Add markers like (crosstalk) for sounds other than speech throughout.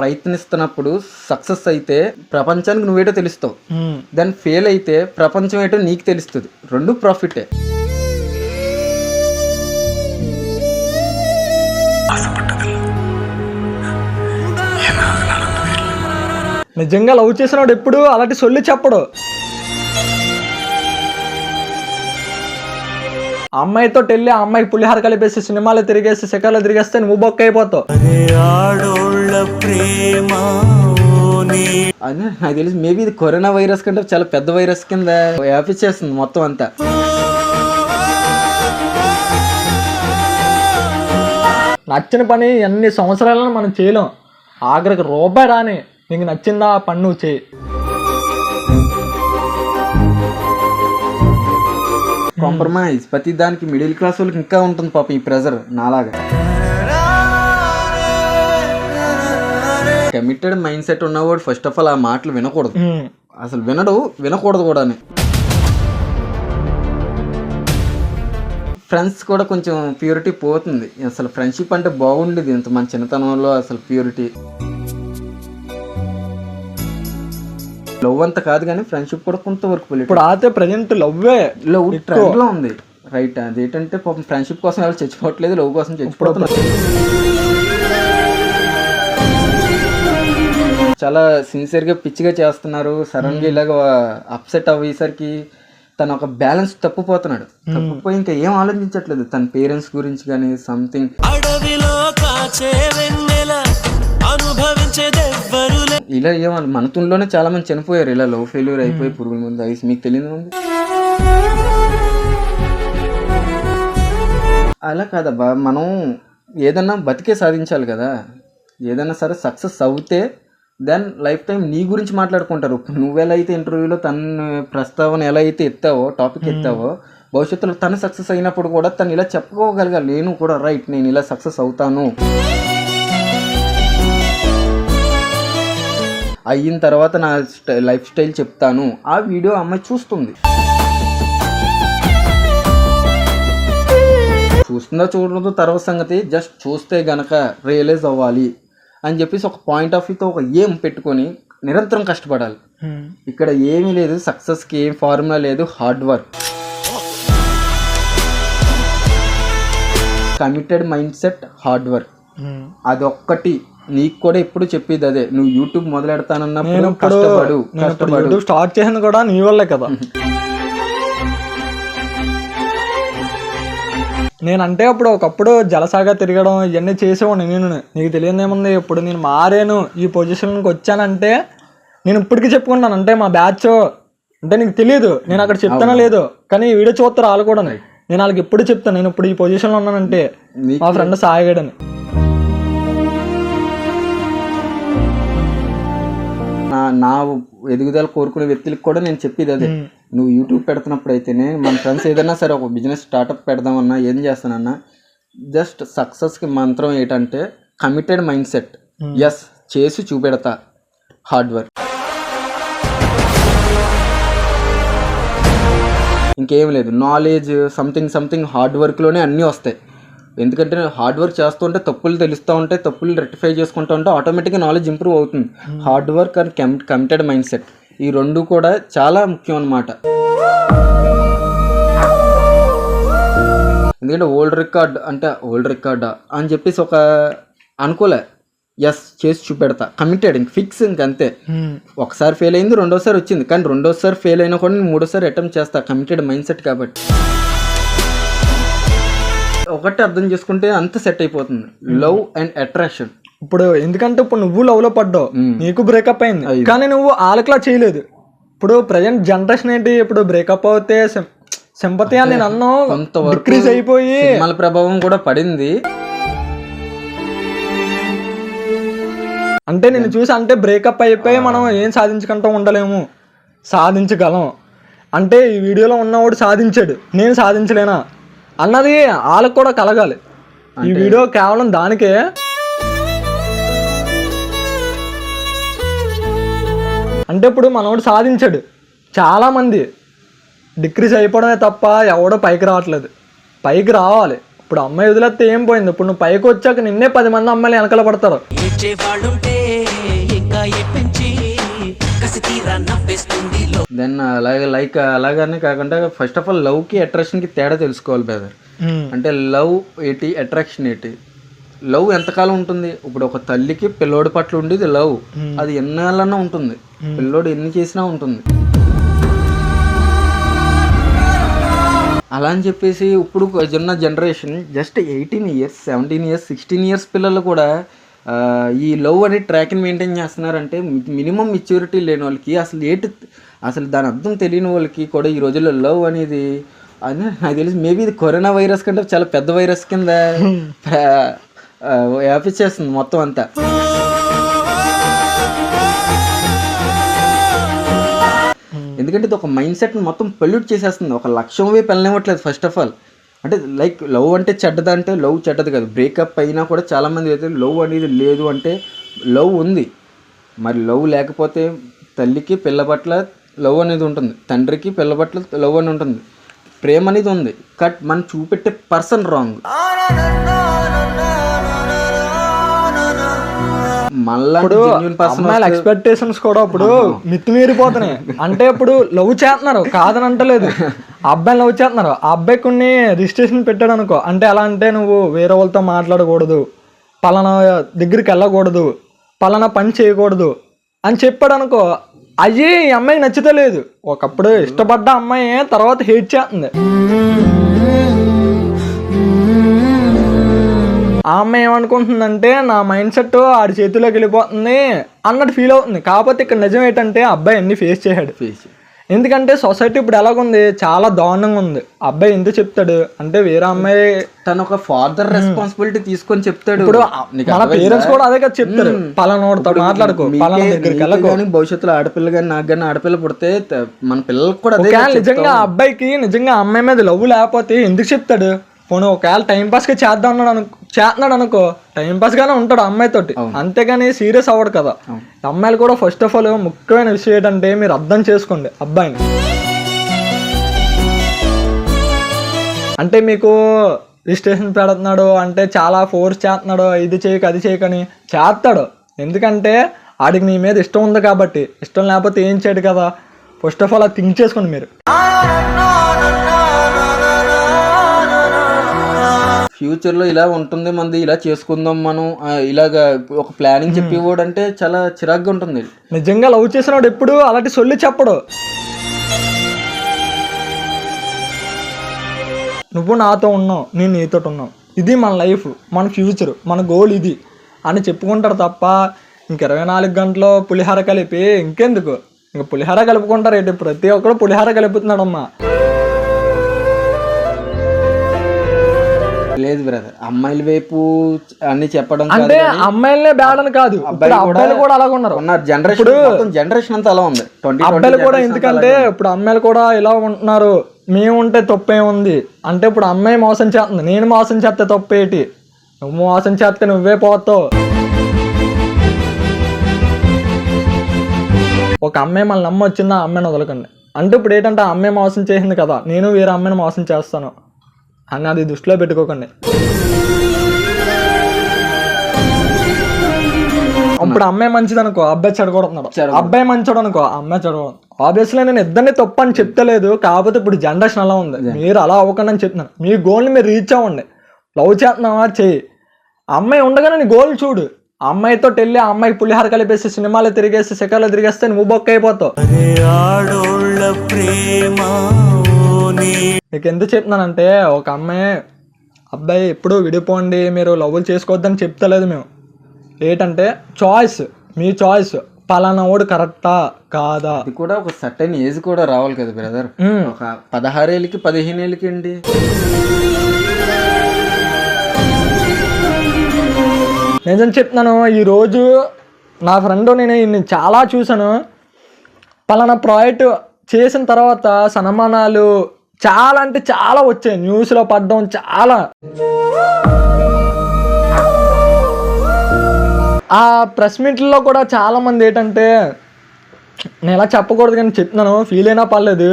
ప్రయత్నిస్తున్నప్పుడు సక్సెస్ అయితే ప్రపంచానికి నువ్వేటో తెలుస్తావు. దాన్ని ఫెయిల్ అయితే ప్రపంచం ఏంటో నీకు తెలుస్తుంది. రెండు ప్రాఫిటే. నిజంగా లవ్ చేసినవాడు ఎప్పుడు అలాంటి సొల్లు చెప్పడు. అమ్మాయితో వెళ్ళి ఆ అమ్మాయికి పులిహార కలిపేసి సినిమాలో తిరిగేసి సెకల్లో తిరిగేస్తే నువ్వు బొక్క అయిపోతావు అని నాకు తెలిసి మేబీ ఇది కరోనా వైరస్ కంటే చాలా పెద్ద వైరస్ కింద వ్యాపించేస్తుంది మొత్తం అంతా. నచ్చిన పని ఎన్ని సంవత్సరాలను మనం చేయలేం. ఆఖరికి రూపాయి రాని నీకు నచ్చిందా ఆ పని నువ్వు చేయి. కాంప్రమైజ్. ప్రతి దానికి మిడిల్ క్లాస్ వాళ్ళకి ఇంకా ఉంటుంది పాపం ఈ ప్రెజర్ నాలాగా. కమిటెడ్ మైండ్ సెట్ ఉన్నవాడు ఫస్ట్ ఆఫ్ ఆల్ ఆ మాటలు వినకూడదు. అసలు వినడు వినకూడదు కూడా ఫ్రెండ్స్ కూడా కొంచెం ప్యూరిటీ పోతుంది. అసలు ఫ్రెండ్షిప్ అంటే బాగుండేది ఇంత మన చిన్నతనంలో అసలు ప్యూరిటీ. లవ్ అంత కాదు కానీ ఫ్రెండ్షిప్ కూడా కొంతవరకు ఇప్పుడు ఆతే ప్రజెంట్ లవ్వే లవ్ ట్రెండ్లో ఉంది. రైట్ అది ఏంటంటే పాపం ఫ్రెండ్షిప్ కోసం ఎవరు చచ్చిపోవట్లేదు లవ్ కోసం చచ్చిపోతున్నారు చాలా సిన్సియర్గా పిచ్చిగా చేస్తున్నారు. సడన్గా ఇలాగ అప్సెట్ అయ్యేసరికి తను ఒక బ్యాలెన్స్ తప్పిపోతున్నాడు. తప్పిపోయి ఇంకా ఏం ఆలోచించట్లేదు. తన పేరెంట్స్ గురించి కానీ సంథింగ్ అడవిలో కాచే వెన్నెల అనుభవించేదెవ్వరు ఇలా మన తుల్లోనే చాలా మంది చనిపోయారు ఇలా లవ్ ఫెయిల్యూర్ అయిపోయి పురుగుల ముందు ఐస్ మీకు తెలియదు ఉంది అలా కాదబ్బా మనం ఏదన్నా బతికే సాధించాలి కదా. ఏదైనా సరే సక్సెస్ అవుతే దెన్ లైఫ్ టైం నీ గురించి మాట్లాడుకుంటారు. నువ్వెలా అయితే ఇంటర్వ్యూలో తన ప్రస్తావన ఎలా అయితే ఎత్తావో టాపిక్ ఎత్తావో భవిష్యత్తులో తను సక్సెస్ అయినప్పుడు కూడా తను ఇలా చెప్పుకోగలగాలి. నేను కూడా రైట్ నేను ఇలా సక్సెస్ అవుతాను. అయిన తర్వాత నా లైఫ్ స్టైల్ చెప్తాను. ఆ వీడియో అమ్మాయి చూస్తుంది. చూస్తుందో చూడదో తర్వాత సంగతి జస్ట్ చూస్తే గనక రియలైజ్ అవ్వాలి అని చెప్పేసి ఒక పాయింట్ ఆఫ్ వ్యూతో ఒక ఏం పెట్టుకొని నిరంతరం కష్టపడాలి. ఇక్కడ ఏమీ లేదు సక్సెస్కి ఏం ఫార్ములా లేదు hard work committed mind set hard work. అదొక్కటి. నీకు కూడా ఎప్పుడు చెప్పేది అదే. నువ్వు యూట్యూబ్ మొదలెడతానన్నప్పుడు నేను కష్టపడు నేను స్టార్ట్ చేసింది కూడా నీ వల్లే కదా. నేనంటే అప్పుడు ఒకప్పుడు జలసాగా తిరగడం ఇవన్నీ చేసేవాడిని నేను. నీకు తెలియదు ఏముంది? ఇప్పుడు నేను మారాను. ఈ పొజిషన్కి వచ్చానంటే నేను ఇప్పటికీ చెప్పుకుంటాను. అంటే మా బ్యాచ్ అంటే నీకు తెలియదు నేను అక్కడ చెప్తానో లేదు. కానీ ఈ వీడియో చూస్తారు వాళ్ళు కూడా నేను వాళ్ళకి ఎప్పుడు చెప్తాను. నేను ఇప్పుడు ఈ పొజిషన్లో ఉన్నానంటే మా ఫ్రెండ్ సాయగాడని. నా ఎదుగుదల కోరుకునే వ్యక్తులకు కూడా నేను చెప్పేది అదే. నువ్వు యూట్యూబ్ పెడుతున్నప్పుడు అయితేనే మన ఫ్రెండ్స్ ఏదైనా సరే ఒక బిజినెస్ స్టార్టప్ పెడదామన్నా ఏం చేస్తానన్నా జస్ట్ సక్సెస్కి మంత్రం ఏంటంటే కమిటెడ్ మైండ్ సెట్ ఎస్ చేసి చూపెడతా. హార్డ్ వర్క్ ఇంకేం లేదు. నాలెడ్జ్ సంథింగ్ సంథింగ్ హార్డ్ వర్క్లోనే అన్నీ వస్తాయి. ఎందుకంటే హార్డ్ వర్క్ చేస్తుంటే తప్పులు తెలుస్తూ ఉంటాయి తప్పులు రెక్టిఫై చేసుకుంటూ ఉంటే ఆటోమేటిక్గా నాలెడ్జ్ ఇంప్రూవ్ అవుతుంది. Hard work and come committed mind set ఈ రెండు కూడా చాలా ముఖ్యం అన్నమాట. ఎందుకంటే ఓల్డ్ రికార్డ్ అంటే ఓల్డ్ రికార్డా అని చెప్పేసి ఒక అనుకోలే. ఎస్ చేసి చూపెడతా. కమిటెడ్ ఇంక ఫిక్స్ ఇంక అంతే. ఒకసారి ఫెయిల్ అయింది రెండోసారి వచ్చింది. కానీ రెండోసారి ఫెయిల్ అయినా కూడా నేను మూడోసారి అటెంప్ట్ చేస్తా. కమిటెడ్ మైండ్ సెట్ కాబట్టి. ఒకటి అర్థం చేసుకుంటే అంత సెట్ అయిపోతుంది. లవ్ అండ్ అట్రాక్షన్ ఇప్పుడు ఎందుకంటే ఇప్పుడు నువ్వు లవ్లో పడ్డావు. నీకు బ్రేకప్ అయింది. కానీ నువ్వు వాళ్ళకిలా చేయలేదు. ఇప్పుడు ప్రజెంట్ జనరేషన్ ఏంటి? ఇప్పుడు బ్రేకప్ అవుతే సింపతి అని నేను అన్నావు కొంతవరకు అయిపోయి సినిమాల ప్రభావం కూడా పడింది. అంటే నేను చూసి అంటే బ్రేకప్ అయిపోయి మనం ఏం సాధించకుండా ఉండలేము? సాధించగలం. అంటే ఈ వీడియోలో ఉన్నవాడు సాధించాడు. నేను సాధించలేనా? అన్నది వాళ్ళకు కూడా కలగాలి. ఈ వీడియో కేవలం దానికే అంటే ఇప్పుడు మనోడు సాధించాడు. చాలా మంది డిక్రీజ్ అయిపోవడమే తప్ప ఎవడో పైకి రావట్లేదు. పైకి రావాలి. ఇప్పుడు అమ్మాయి వదిలేస్తే ఏం పోయింది? ఇప్పుడు నువ్వు పైకి వచ్చాక నిన్నే పది మంది అమ్మాయిలు వెనకాల పడతారు. దెన్ అలాగే లైక్ అలాగనే కాకుండా ఫస్ట్ ఆఫ్ ఆల్ లవ్కి అట్రాక్షన్కి తేడా తెలుసుకోవాలి బ్రదర్ ఉమ్. అంటే లవ్ ఏంటి అట్రాక్షన్ ఏంటి? లవ్ ఎంతకాలం ఉంటుంది? ఇప్పుడు ఒక తల్లికి పిల్లోడి పట్ల ఉండేది లవ్ అది ఎన్నాళ్ళన్నా ఉంటుంది. పిల్లోడు ఎన్ని చేసినా ఉంటుంది. అలా అని చెప్పేసి ఇప్పుడు ఉన్న generation just eighteen years seventeen years sixteen years పిల్లలు కూడా ఈ లవ్ అనే ట్రాక్ని మెయింటైన్ చేస్తున్నారంటే మినిమం మెచ్యూరిటీ లేని వాళ్ళకి అసలు ఏంటి అసలు దాని అర్థం తెలియని వాళ్ళకి కూడా ఈ రోజుల్లో లవ్ అనేది అని నాకు తెలిసి మేబీ ఇది కరోనా వైరస్ కంటే చాలా పెద్ద వైరస్ కింద (laughs) వ్యాపించేస్తుంది మొత్తం అంతా. ఎందుకంటే ఇది ఒక మైండ్ సెట్ మొత్తం పొల్యూట్ చేసేస్తుంది. ఒక లక్ష్యం వైపు వెళ్ళనివ్వట్లేదు ఫస్ట్ ఆఫ్ ఆల్ అంటే లైక్ లవ్ అంటే చెడ్డది అంటే లవ్ చెడ్డది కాదు. బ్రేకప్ అయినా కూడా చాలామంది అయితే లవ్ అనేది లేదు అంటే లవ్ ఉంది. మరి లవ్ లేకపోతే తల్లికి పిల్ల పట్ల లవ్ అనేది ఉంటుంది. తండ్రికి పిల్ల పట్ల లవ్ అని ఉంటుంది. ప్రేమ అనేది ఉంది. కట్ మనం చూపెట్టే పర్సన్ రాంగ్. అమ్మాయిల ఎక్స్పెక్టేషన్స్ కూడా ఇప్పుడు మితిమీరిపోతున్నాయి అంటే ఇప్పుడు లవ్ చేస్తున్నారు కాదని అంటలేదు. అబ్బాయిని లవ్ చేస్తున్నారు. ఆ అబ్బాయి కొన్ని రిజిస్ట్రేషన్ పెట్టాడు అనుకో. అంటే ఎలా అంటే నువ్వు వేరే వాళ్ళతో మాట్లాడకూడదు. పలానా దగ్గరికి వెళ్ళకూడదు. పలానా పని చేయకూడదు అని చెప్పాడు అనుకో అయ్యి ఈ అమ్మాయికి నచ్చుతలేదు ఒకప్పుడు ఇష్టపడ్డ అమ్మాయి తర్వాత హేట్ చేస్తుంది. ఆ అమ్మాయి ఏమనుకుంటుందంటే నా మైండ్ సెట్ ఆడి చేతిలోకి వెళ్ళిపోతుంది అన్నట్టు ఫీల్ అవుతుంది. కాకపోతే ఇక్కడ నిజం ఏంటంటే అబ్బాయి అన్ని ఫేస్ చేశాడు. ఫేస్ ఎందుకంటే సొసైటీ ఇప్పుడు ఎలాగుంది? చాలా దారుణంగా ఉంది. అబ్బాయి ఎందుకు చెప్తాడు? అంటే వేరే అమ్మాయి తను ఒక ఫాదర్ రెస్పాన్సిబిలిటీ తీసుకొని చెప్తాడు. ఇప్పుడు మన? పేరెంట్స్ కూడా అదే కదా చెప్తారు. పలానోడితో మాట్లాడుకో మీకే- పలానా దగ్గరికి వెళ్ళకో. భవిష్యత్తులో ఆడపిల్ల కానీ నాకు కానీ ఆడపిల్ల పుడితే మన పిల్లలకు కూడా అదే నిజంగా ఆ అబ్బాయికి నిజంగా అమ్మాయి మీద లవ్ లేకపోతే ఎందుకు చెప్తాడు? పోనీ ఒకవేళ టైం పాస్గా చేద్దాం అన్నాడు అనుకో చేస్తున్నాడు అనుకో టైం పాస్ గానే ఉంటాడు అమ్మాయితోటి అంతేగాని సీరియస్ అవ్వడు కదా. అమ్మాయిలు కూడా ఫస్ట్ ఆఫ్ ఆల్ ముఖ్యమైన విషయం ఏంటంటే మీరు అర్థం చేసుకోండి అబ్బాయిని. అంటే మీకు రిజిస్ట్రేషన్ పెడుతున్నాడు అంటే చాలా ఫోర్స్ చేస్తున్నాడు ఇది చేయక అది చేయకని చేస్తాడు. ఎందుకంటే ఆడికి నీ మీద ఇష్టం ఉంది కాబట్టి ఇష్టం లేకపోతే ఏం చేయడు కదా. ఫస్ట్ ఆఫ్ ఆల్ అది థింక్ చేసుకోండి మీరు. ఫ్యూచర్లో ఇలా ఉంటుంది మంది ఇలా చేసుకుందాం మనం ఇలాగా ఒక ప్లానింగ్ చెప్పేవాడు అంటే చాలా చిరాగ్గా ఉంటుంది. నిజంగా లవ్ చేసినవాడు ఎప్పుడు అలాంటి సొల్లి చెప్పడు. నువ్వు నాతో ఉన్నావు నేను నీతో ఉన్నావు. ఇది మన లైఫ్ మన ఫ్యూచర్ మన గోల్ ఇది అని చెప్పుకుంటారు తప్ప ఇంక ఇరవై నాలుగు గంటలు పులిహార కలిపి ఇంకెందుకు? ఇంక పులిహార కలుపుకుంటారు ఏంటి? ప్రతి ఒక్కరు పులిహార కలుపుతున్నాడమ్మా. లేదు బ్రదర్ అమ్మాయిల వైపు అన్ని చెప్పడం అంటే అమ్మాయిలనే బ్యాడ్ అని కాదు. అబ్బాయిలు కూడా అలాగ ఉన్నారు. ఉన్న జనరేషన్ జనరేషన్ అంతా అలా ఉంది. అబ్బాయిలు కూడా ఎందుకంటే ఇప్పుడు అమ్మాయిలు కూడా ఇలా ఉంటున్నారు. మేము ఉంటే తప్పేముంది అంటే ఇప్పుడు అమ్మాయి మోసం చేస్తుంది. నేను మోసం చేస్తే తప్పేటి నువ్వు మోసం చేస్తే నువ్వే పోతావు. ఒక అమ్మాయి మళ్ళీ నమ్మ వచ్చిందా? అమ్మాయిని వదలకండి. అంటే ఇప్పుడు ఏంటంటే ఆ అమ్మాయి మోసం చేసింది కదా. నేను వేరే అమ్మాయిని మోసం చేస్తాను. అని అది దృష్టిలో పెట్టుకోకండి. ఇప్పుడు అమ్మాయి మంచిది అనుకో అబ్బాయి చెడగొడుతున్నాడు. అబ్బాయి మంచోడు అనుకో అమ్మాయి చెడగొడు ఆబ్వియస్లీ నేను ఇద్దరిని తప్పు అని చెప్తలేదు కాకపోతే ఇప్పుడు జనరేషన్ అలా ఉంది. మీరు అలా అవ్వకండి అని చెప్తున్నాను. మీ గోల్ని మీరు రీచ్ అవ్వండి. లవ్ చేస్తున్నావా? చెయ్యి. అమ్మాయి ఉండగానే నీ గోల్ చూడు. అమ్మాయితో వెళ్ళి ఆ అమ్మాయికి పులిహార కలిపేసి సినిమాలు తిరిగేసి శిఖర్లు తిరిగేస్తే నువ్వు బొక్క అయిపోతావు. మీకు ఎందుకు చెప్తున్నానంటే ఒక అమ్మాయి అబ్బాయి ఎప్పుడూ విడిపోండి మీరు లవ్లు చేసుకోవద్దని చెప్తలేదు మేము. ఏంటంటే చాయిస్ మీ చాయిస్ పలానా ఓడు కరెక్టా కాదా? అది కూడా ఒక సర్టైన్ ఏజ్ కూడా రావాలి కదా బ్రదర్. ఒక పదహారేళ్ళకి పదిహేను ఏళ్ళకి అండి నిజం చెప్తున్నాను ఈరోజు నా ఫ్రెండ్ నేను ఇన్ని చాలా చూశాను. పలానా ప్రాజెక్ట్ చేసిన తర్వాత సన్మానాలు చాలా అంటే చాలా వచ్చాయి. న్యూస్లో పడ్డం చాలా. ఆ ప్రెస్ మీట్లలో కూడా చాలామంది ఏంటంటే నేను ఇలా చెప్పకూడదు కానీ చెప్తున్నాను ఫీల్ అయినా పర్లేదు.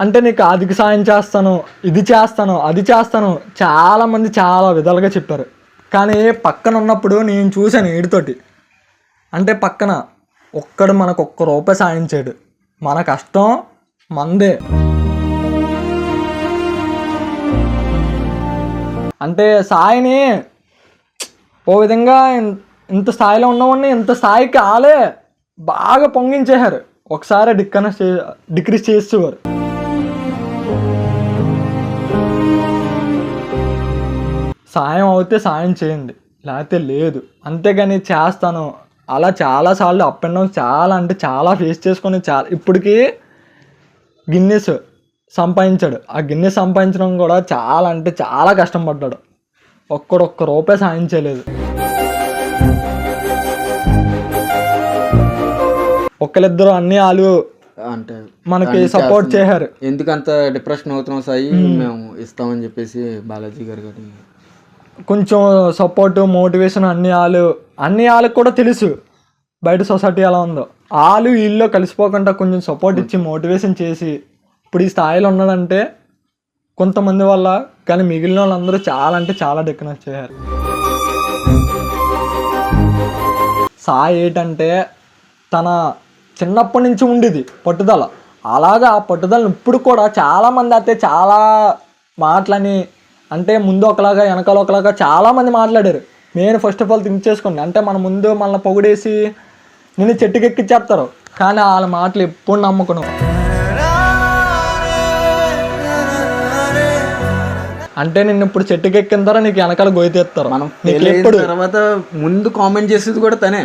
అంటే నీకు అధిక సాయం చేస్తాను ఇది చేస్తాను అది చేస్తాను. చాలా మంది చాలా విధాలుగా చెప్పారు. కానీ పక్కన ఉన్నప్పుడు నేను చూశాను వీడితోటి. అంటే పక్కన ఒక్కడు మనకు ఒక్క రూపాయి సాయం చేయడు. మన కష్టం మందే. అంటే సాయిని ఓ విధంగా ఇంత స్థాయిలో ఉన్నవాడిని ఇంత స్థాయికి ఆలే బాగా పొంగించేశారు. ఒకసారి డిక్కన డిక్రీస్ చేసేవారు. సాయం అవుతే సాయం చేయండి లేకపోతే లేదు. అంతేగాని చేస్తాను. అలా చాలాసార్లు అప్ అండ్ డౌన్ చాలా అంటే చాలా ఫేస్ చేసుకొని చాలా ఇప్పటికీ గిన్నెస్ సంపాదించాడు. ఆ గిన్నెస్ సంపాదించడం కూడా చాలా అంటే చాలా కష్టం పడ్డాడు ఒక్కడు ఒక్క రూపాయి సాయం చేయలేదు. ఒక్కరిద్దరు అన్ని వాళ్ళు అంటే మనకి సపోర్ట్. చేశారు. ఎందుకంత డిప్రెషన్ అవుతున్నాం సాయి మేము. ఇస్తామని చెప్పేసి బాలాజీ గారు గారి కొంచెం సపోర్ట్ మోటివేషన్ అన్ని వాళ్ళు అన్ని వాళ్ళకి కూడా తెలుసు బయట సొసైటీ ఎలా ఉందో. వాళ్ళు వీళ్ళు కలిసిపోకుండా కొంచెం సపోర్ట్ ఇచ్చి మోటివేషన్ చేసి ఇప్పుడు ఈ స్థాయిలో ఉన్నాడంటే కొంతమంది వల్ల కానీ మిగిలిన వాళ్ళందరూ చాలా అంటే చాలా డిక్నెస్ చేశారు. సాయి ఏంటంటే తన చిన్నప్పటి నుంచి ఉండేది పట్టుదల. అలాగా ఆ పట్టుదలను ఇప్పుడు కూడా చాలామంది అయితే చాలా మాటలని అంటే ముందు ఒకలాగా వెనకాల ఒకలాగా చాలామంది మాట్లాడారు. నేను ఫస్ట్ ఆఫ్ ఆల్ థింక్ చేసుకోండి అంటే మన ముందు మనల్ని పొగిడేసి నేను చెట్టుకెక్కిచ్చేస్తారు. కానీ వాళ్ళ మాటలు ఎప్పుడు నమ్ముకున్నాం అంటే నిన్ను ఇప్పుడు చెట్టుకెక్కిన తర్వాత నీకు వెనకాల తీస్తారు. మనం ఎప్పుడు? తర్వాత ముందు కామెంట్ చేసేది కూడా తనే.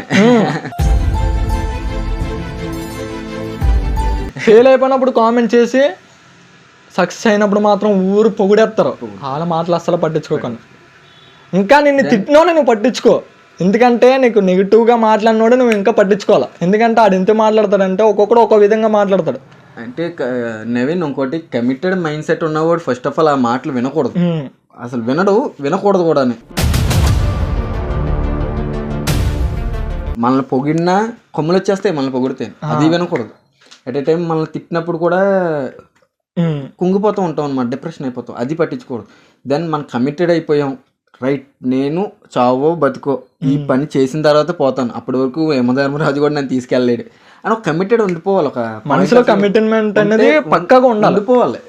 ఫెయిల్ అయిపోయినప్పుడు కామెంట్ చేసి సక్సెస్ అయినప్పుడు మాత్రం ఊరు పొగిడేస్తారు. వాళ్ళ మాటలు అస్సలు పట్టించుకోకండి. ఇంకా నిన్ను తిట్టినో నువ్వు పట్టించుకో. ఎందుకంటే నీకు నెగిటివ్గా మాట్లాడినోడు నువ్వు ఇంకా పట్టించుకోవాలి? ఎందుకంటే ఆడు ఎంత మాట్లాడతాడంటే ఒక్కొక్కడు ఒక్కో విధంగా మాట్లాడతాడు. అంటే నవీన్ ఇంకోటి కమిటెడ్ మైండ్ సెట్ ఉన్నవాడు ఫస్ట్ ఆఫ్ ఆల్ ఆ మాటలు వినకూడదు. అసలు వినడు వినకూడదు కూడా మనల్ని పొగిడినా కొమ్ములు వచ్చేస్తాయి మనల్ని పొగిడితే. అది వినకూడదు. ఎట్ ఏ టైం మనల్ని తిట్టినప్పుడు కూడా. కుంగిపోతూ ఉంటాం అనమాట డిప్రెషన్ అయిపోతాం. అది పట్టించుకోవద్దు దెన్ మనం కమిటెడ్ అయిపోయాం. రైట్ నేను చావో బతుకో ఈ పని చేసిన తర్వాత పోతాను. అప్పటి వరకు యమధర్మరాజు కూడా నన్ను తీసుకెళ్ళలేడు అని ఒక కమిటెడ్ ఉండిపోవాలి ఒక మనసులో కమిట్మెంట్ అనేది పక్కాగా ఉండాలి. ఉండిపోవాలి.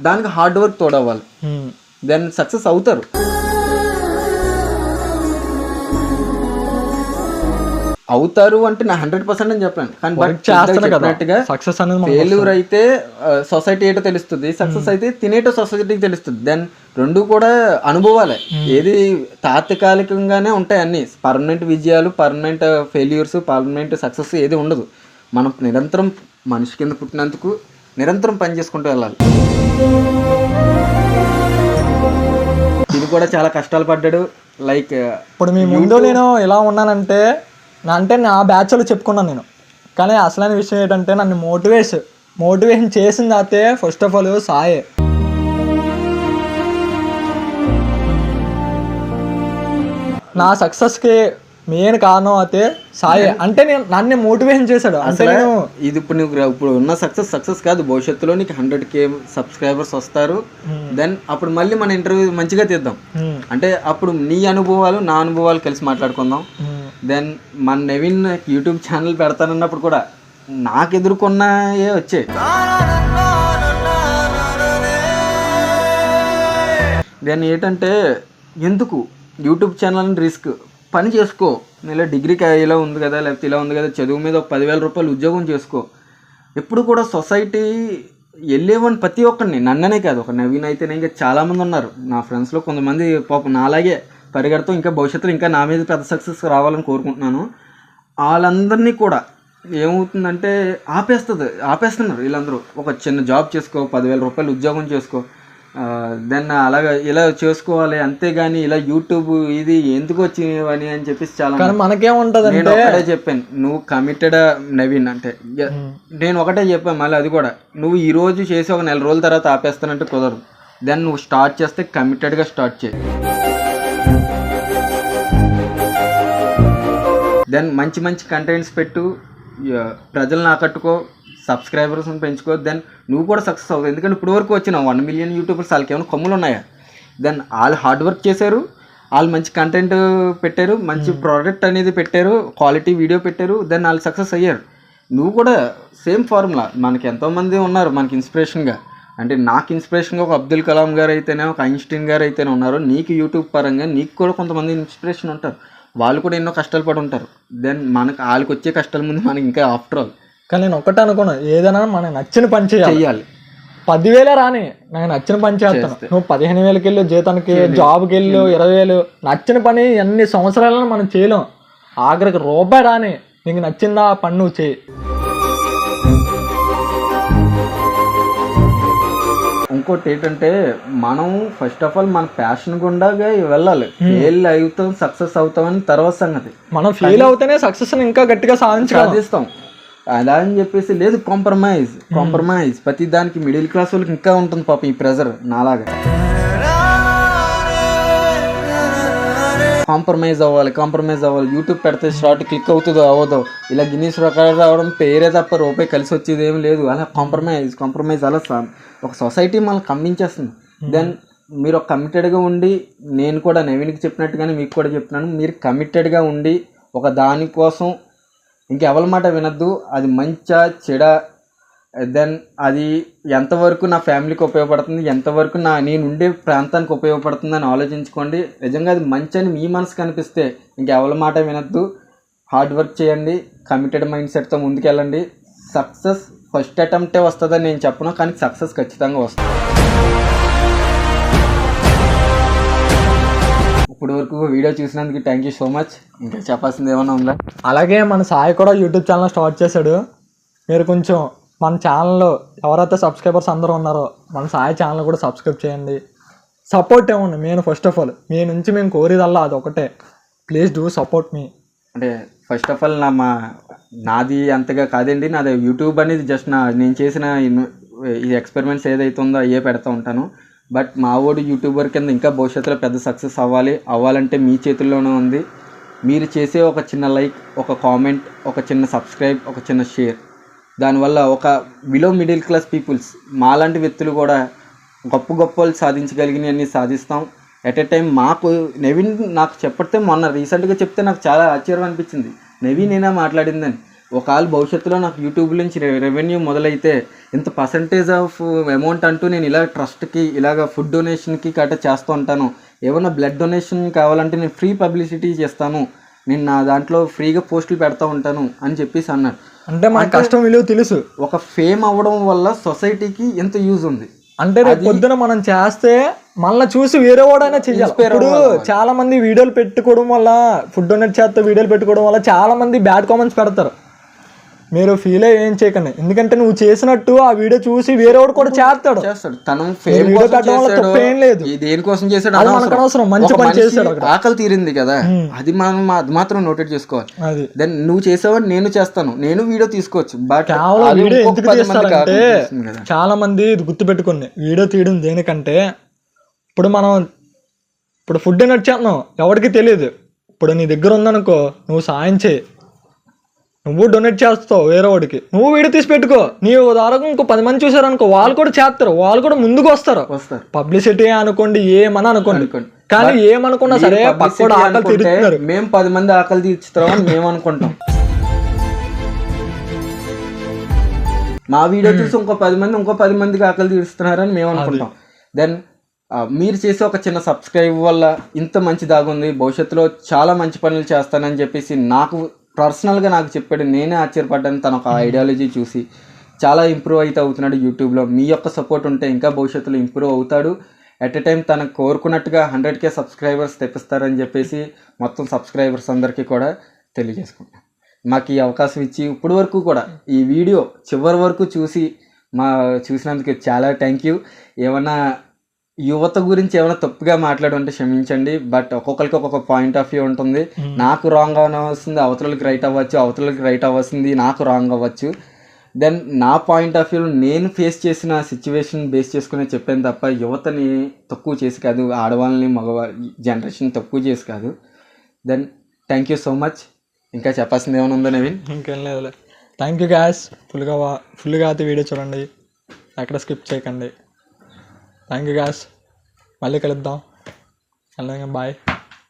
దానికి హార్డ్ వర్క్ తోడవ్వాలి. దెన్ సక్సెస్ అవుతారు. అవుతారు అంటే నా హండ్రెడ్ పర్సెంట్ అని చెప్పాను కానీ బట్ చెప్పినట్టుగా సక్సెస్ అనేది ఫెయిల్యూర్ అయితే సొసైటీ ఏంటో తెలుస్తుంది. సక్సెస్ అయితే తినేటో సొసైటీకి తెలుస్తుంది. దెన్ రెండు కూడా అనుభవాలే. ఏది తాత్కాలికంగానే ఉంటాయి అన్ని. పర్మనెంట్ విజయాలు పర్మనెంట్ ఫెయిల్యూర్స్ పర్మనెంట్ సక్సెస్ ఏది ఉండదు. మనం నిరంతరం మనిషి కింద పుట్టినందుకు నిరంతరం పని చేసుకుంటూ వెళ్ళాలి. ఇది కూడా చాలా కష్టాలు పడ్డాడు. లైక్ ఇప్పుడు మీ ముందు నేను ఎలా ఉన్నానంటే అంటే నా బ్యాచ్లో చెప్పుకున్నాను నేను. కానీ అసలైన విషయం ఏంటంటే నన్ను మోటివేషన్ మోటివేషన్ చేసింది అయితే ఫస్ట్ ఆఫ్ ఆల్ సాయే. నా సక్సెస్కి మెయిన్ కారణం అయితే సాయే. అంటే నేను నన్ను మోటివేషన్ చేశాడు. అంటే అసలు నేను ఇది ఇప్పుడు నువ్వు ఇప్పుడు ఉన్న సక్సెస్ సక్సెస్ కాదు. భవిష్యత్తులో నీకు హండ్రెడ్ కే సబ్స్క్రైబర్స్ వస్తారు. దెన్ అప్పుడు మళ్ళీ మన ఇంటర్వ్యూ మంచిగా తీద్దాం. ఉమ్, అంటే అప్పుడు నీ అనుభవాలు నా అనుభవాలు కలిసి మాట్లాడుకుందాం. ఉమ్, దెన్ మన నవీన్ యూట్యూబ్ ఛానల్ పెడతానన్నప్పుడు కూడా నాకు ఎదుర్కొన్నాయే వచ్చాయి దెన్ ఏంటంటే ఎందుకు యూట్యూబ్ ఛానల్ రిస్క్ పని చేసుకో. ఇలా డిగ్రీకి ఇలా ఉంది కదా లేకపోతే ఇలా ఉంది కదా చదువు మీద ఒక పదివేల రూపాయలు ఉద్యోగం చేసుకో. ఎప్పుడు కూడా సొసైటీ వెళ్ళేవాడిని ప్రతి ఒక్కరిని నన్ననే కాదు ఒక నవీన్ అయితేనే ఇంకా చాలామంది ఉన్నారు. నా ఫ్రెండ్స్లో కొంతమంది పాపం నాలాగే పరిగెడుతూ ఇంకా భవిష్యత్తులో ఇంకా నా మీద పెద్ద సక్సెస్ రావాలని కోరుకుంటున్నాను. వాళ్ళందరినీ కూడా ఏమవుతుందంటే ఆపేస్తుంది ఆపేస్తున్నారు వీళ్ళందరూ. ఒక చిన్న జాబ్ చేసుకో పదివేల రూపాయలు ఉద్యోగం చేసుకో దెన్ అలాగ ఇలా చేసుకోవాలి అంతేగాని ఇలా యూట్యూబ్ ఇది ఎందుకు వచ్చినవని అని చెప్పేసి చాలా కానీ మనకేముంటదంటే నేను ఒకటే చెప్పాను నువ్వు కమిటెడ్ నవీన్ అంటే. నేను ఒకటే చెప్పాను మళ్ళీ అది కూడా. నువ్వు ఈ రోజు చేసి ఒక నెల రోజుల తర్వాత ఆపేస్తానంటే కుదరదు. దెన్ నువ్వు స్టార్ట్ చేస్తే కమిటెడ్గా స్టార్ట్ చేయి. దెన్ మంచి మంచి కంటెంట్స్ పెట్టు. ప్రజలను ఆకట్టుకో సబ్స్క్రైబర్స్ పెంచుకో. దెన్ నువ్వు కూడా సక్సెస్ అవుతావు. ఎందుకంటే ఇప్పుడు వరకు వచ్చిన వన్ మిలియన్ యూట్యూబర్స్ వాళ్ళకి ఏమైనా కొమ్ములు ఉన్నాయా? దెన్ వాళ్ళు హార్డ్ వర్క్ చేశారు. వాళ్ళు మంచి కంటెంట్ పెట్టారు. మంచి ప్రోడక్ట్ అనేది పెట్టారు. క్వాలిటీ వీడియో పెట్టారు. దెన్ వాళ్ళు సక్సెస్ అయ్యారు. నువ్వు కూడా సేమ్ ఫార్ములా మనకి ఎంతోమంది ఉన్నారు మనకి ఇన్స్పిరేషన్గా అంటే నాకు ఇన్స్పిరేషన్గా ఒక అబ్దుల్ కలాం గారు అయితేనే ఒక ఐన్స్టీన్ గారు అయితేనే ఉన్నారు నీకు యూట్యూబ్ పరంగా నీకు కూడా కొంతమంది ఇన్స్పిరేషన్ ఉంటారు. వాళ్ళు కూడా ఎన్నో కష్టాలు పడి ఉంటారు. దెన్ మనకు వాళ్ళకి వచ్చే కష్టాల ముందు మనకి ఇంకా ఆఫ్టర్ ఆల్ కానీ నేను ఒక్కటే అనుకున్నా ఏదైనా మనకు నచ్చిన పని చేయాలి. పదివేలే రాని నాకు నచ్చిన పని చేస్తాను. నువ్వు పదిహేను వేలకి వెళ్ళు జీతానికి జాబ్కి వెళ్ళు ఇరవై వేలు నచ్చిన పని ఎన్ని సంవత్సరాలను మనం చేయలేం. ఆఖరికి రూపాయి రాని నీకు నచ్చిందా ఆ పని నువ్వు చేయి. ఇంకోటి ఏంటంటే మనం ఫస్ట్ ఆఫ్ ఆల్ మన ప్యాషన్ గుండాగా వెళ్ళాలి. ఫెయిల్ అవుతాం సక్సెస్ అవుతామని తర్వాత సంగతి. మనం ఫెయిల్ అవుతేనే సక్సెస్ ఇంకా గట్టిగా సాధిస్తాం. అలా అని చెప్పేసి లేదు కాంప్రమైజ్ కాంప్రమైజ్ ప్రతి దానికి మిడిల్ క్లాస్ వాళ్ళకి ఇంకా ఉంటుంది పాపం ఈ ప్రెజర్ నాలాగా. కాంప్రమైజ్ అవ్వాలి కాంప్రమైజ్ అవ్వాలి. యూట్యూబ్ పెడితే షార్ట్ క్లిక్ అవుతుందో అవ్వదో ఇలా గిన్నీస్ రికార్డ్ రావడం పేరే తప్ప రూపాయి కలిసి వచ్చేది ఏం లేదు. అలా కాంప్రమైజ్ కాంప్రమైజ్ అలా ఒక సొసైటీ మనల్ని కమ్మించేస్తుంది దెన్ మీరు ఒక కమిటెడ్గా ఉండి నేను కూడా నవీన్కి చెప్పినట్టుగానే మీకు కూడా చెప్తున్నాను. మీరు కమిటెడ్గా ఉండి ఒక దానికోసం ఇంకెవరి మాట వినొద్దు. అది మంచా చెడ దెన్ అది ఎంతవరకు నా ఫ్యామిలీకి ఉపయోగపడుతుంది ఎంతవరకు నా నేను ఉండే ప్రాంతానికి ఉపయోగపడుతుంది అని ఆలోచించుకోండి. నిజంగా అది మంచి అని మీ మనసు కనిపిస్తే ఇంకెవరి మాట వినొద్దు. హార్డ్ వర్క్ చేయండి కమిటెడ్ మైండ్ సెట్తో ముందుకెళ్ళండి. సక్సెస్ ఫస్ట్ అటెంప్టే వస్తుందని నేను చెప్పను కానీ సక్సెస్ ఖచ్చితంగా వస్తుంది. ఇప్పుడు వరకు వీడియో చూసినందుకు థ్యాంక్ యూ సో మచ్ ఇంకా చెప్పాల్సింది ఏమైనా ఉందా? అలాగే మన సాయి కూడా యూట్యూబ్ ఛానల్ స్టార్ట్ చేశాడు. మీరు కొంచెం మన ఛానల్లో ఎవరైతే సబ్స్క్రైబర్స్ అందరూ ఉన్నారో మన సాయి ఛానల్ కూడా సబ్స్క్రైబ్ చేయండి. సపోర్ట్ ఇవ్వండి మెయిన్ ఫస్ట్ ఆఫ్ ఆల్ మీ నుంచి మేము కోరేదల్లా అది ఒకటే. ప్లీజ్ డూ సపోర్ట్ మీ అంటే ఫస్ట్ ఆఫ్ ఆల్ నా మా నాది అంతగా కాదండి. నాది యూట్యూబ్ అనేది జస్ట్ నా నేను చేసిన ఈ ఎక్స్పెరిమెంట్స్ ఏదైతే ఉందో అయ్యే పెడతా ఉంటాను. బట్ మా వాడు యూట్యూబర్ కింద ఇంకా భవిష్యత్తులో పెద్ద సక్సెస్ అవ్వాలి. అవ్వాలంటే మీ చేతుల్లోనే ఉంది. మీరు చేసే ఒక చిన్న లైక్ ఒక కామెంట్ ఒక చిన్న సబ్స్క్రైబ్ ఒక చిన్న షేర్ దానివల్ల ఒక బిలో మిడిల్ క్లాస్ పీపుల్స్ మాలాంటి వ్యక్తులు కూడా గొప్ప గొప్ప వాళ్ళు సాధించగలిగినవన్నీ సాధిస్తాం. ఎట్ ఎ టైం మాకు నవీన్ నాకు చెప్పడితే మొన్న రీసెంట్గా చెప్తే నాకు చాలా ఆశ్చర్యం అనిపించింది. నవీన్ నేనా మాట్లాడిందని. ఒకవేళ భవిష్యత్తులో నాకు యూట్యూబ్ నుంచి రెవెన్యూ మొదలైతే ఇంత పర్సంటేజ్ ఆఫ్ అమౌంట్ అంటూ నేను ఇలా ట్రస్ట్కి ఇలాగ ఫుడ్ డొనేషన్కి కట్ట చేస్తూ ఉంటాను. ఏమైనా బ్లడ్ డొనేషన్ కావాలంటే నేను ఫ్రీ పబ్లిసిటీ చేస్తాను. నేను నా దాంట్లో ఫ్రీగా పోస్టులు పెడతా ఉంటాను అని చెప్పేసి అన్నాడు అంటే మన కష్టం విలువ తెలుసు. ఒక ఫేమ్ అవ్వడం వల్ల సొసైటీకి ఎంత యూజ్ ఉంది. అంటే రేపు పొద్దున మనం చేస్తే మళ్ళీ చూసి వేరే వాడైనా ఇప్పుడు చాలా మంది వీడియోలు పెట్టుకోవడం వల్ల ఫుడ్ డొనేట్ చేస్తే వీడియోలు పెట్టుకోవడం వల్ల చాలా మంది బ్యాడ్ కామెంట్స్ పెడతారు. మీరు ఫీల్ అయ్యి ఏం చేయకండి. ఎందుకంటే నువ్వు చేసినట్టు ఆ వీడియో చూసి వేరే వాడు కూడా చేస్తాడు. చేస్తాడు. తను వీడియో పెట్టడం వల్ల తప్పేం లేదు. దేనికోసం చేశాడు అది మనకు. మంచి పని చేశాడు. ఆకలి తీరింది కదా. అది మనం అది మాత్రం నోటెడ్ చేసుకోవాలి. అది. దెన్ నువ్వు చేసావని నేను చేస్తాను. నేను వీడియో తీసుకోవచ్చు. బట్ కేవలం వీడియో ఎందుకు. చాలా మంది ఇది గుర్తుపెట్టుకుని వీడియో తీయడం దేనికంటే ఇప్పుడు మనం ఇప్పుడు ఫుడ్ నడిచేస్తున్నాం ఎవరికి తెలియదు. ఇప్పుడు నీ దగ్గర ఉందనుకో నువ్వు సాయం చేయి. నువ్వు డొనేట్ చేస్తావు వేరే వాడికి. నువ్వు వీడియో తీసి పెట్టుకో. నీ ద్వారా ఇంకో పది మంది చూసారనుకో వాళ్ళు కూడా చేస్తారు. వాళ్ళు కూడా ముందుకు వస్తారు. వస్తారు. పబ్లిసిటీ అనుకోండి ఏమని అనుకోండి. కానీ ఏమనుకున్నా సరే ఆకలి తీరుతున్నారు మేము పది మంది ఆకలి తీర్చుతామని మేము అనుకుంటాం. మా వీడియో చూసి ఇంకో పది మంది ఇంకో పది మందికి ఆకలి తీరుస్తున్నారని మేము అనుకుంటాం. దెన్ మీరు చేసే ఒక చిన్న సబ్స్క్రైబ్ వల్ల ఇంత మంచి దాగుంది. భవిష్యత్తులో చాలా మంచి పనులు చేస్తానని చెప్పేసి నాకు పర్సనల్గా నాకు చెప్పాడు నేనే ఆశ్చర్యపడ్డాను తన ఒక ఐడియాలజీ చూసి. చాలా ఇంప్రూవ్ అయితే అవుతున్నాడు యూట్యూబ్లో. మీ యొక్క సపోర్ట్ ఉంటే ఇంకా భవిష్యత్తులో ఇంప్రూవ్ అవుతాడు. ఎట్ ఎ టైం తనకు కోరుకున్నట్టుగా హండ్రెడ్ కే సబ్స్క్రైబర్స్ తెప్పిస్తారని చెప్పేసి మొత్తం సబ్స్క్రైబర్స్ అందరికీ కూడా తెలియజేసుకుంటాం మాకు ఈ అవకాశం ఇచ్చి ఇప్పటి వరకు కూడా ఈ వీడియో చివరి వరకు చూసి మా చూసినందుకు చాలా థ్యాంక్ యూ ఏమన్నా యువత గురించి ఏమైనా తప్పుగా మాట్లాడి ఉంటే క్షమించండి బట్ ఒక్కొక్కరికి ఒక్కొక్క పాయింట్ ఆఫ్ వ్యూ ఉంటుంది. నాకు రాంగ్ అవ్వాల్సింది అవతలకి రైట్ అవ్వచ్చు అవతలకి రైట్ అవ్వాల్సింది నాకు రాంగ్ అవ్వచ్చు. దెన్ నా పాయింట్ ఆఫ్ వ్యూలో నేను ఫేస్ చేసిన సిచ్యువేషన్ బేస్ చేసుకునే చెప్పాను తప్ప యువతని తక్కువ చేసి కాదు ఆడవాళ్ళని మగవాళ్ళ జనరేషన్ తక్కువ చేసి కాదు. Then thank you so much ఇంకా చెప్పాల్సింది ఏమైనా ఉందా నవీన్? ఇంకేం లేదులే. థ్యాంక్ యూ గ్యాస్ ఫుల్గా ఫుల్గా అయితే వీడియో చూడండి. ఎక్కడ స్కిప్ చేయకండి. థ్యాంక్ యూ గ్యాస్ మళ్ళీ కలుద్దాం అలాగే బాయ్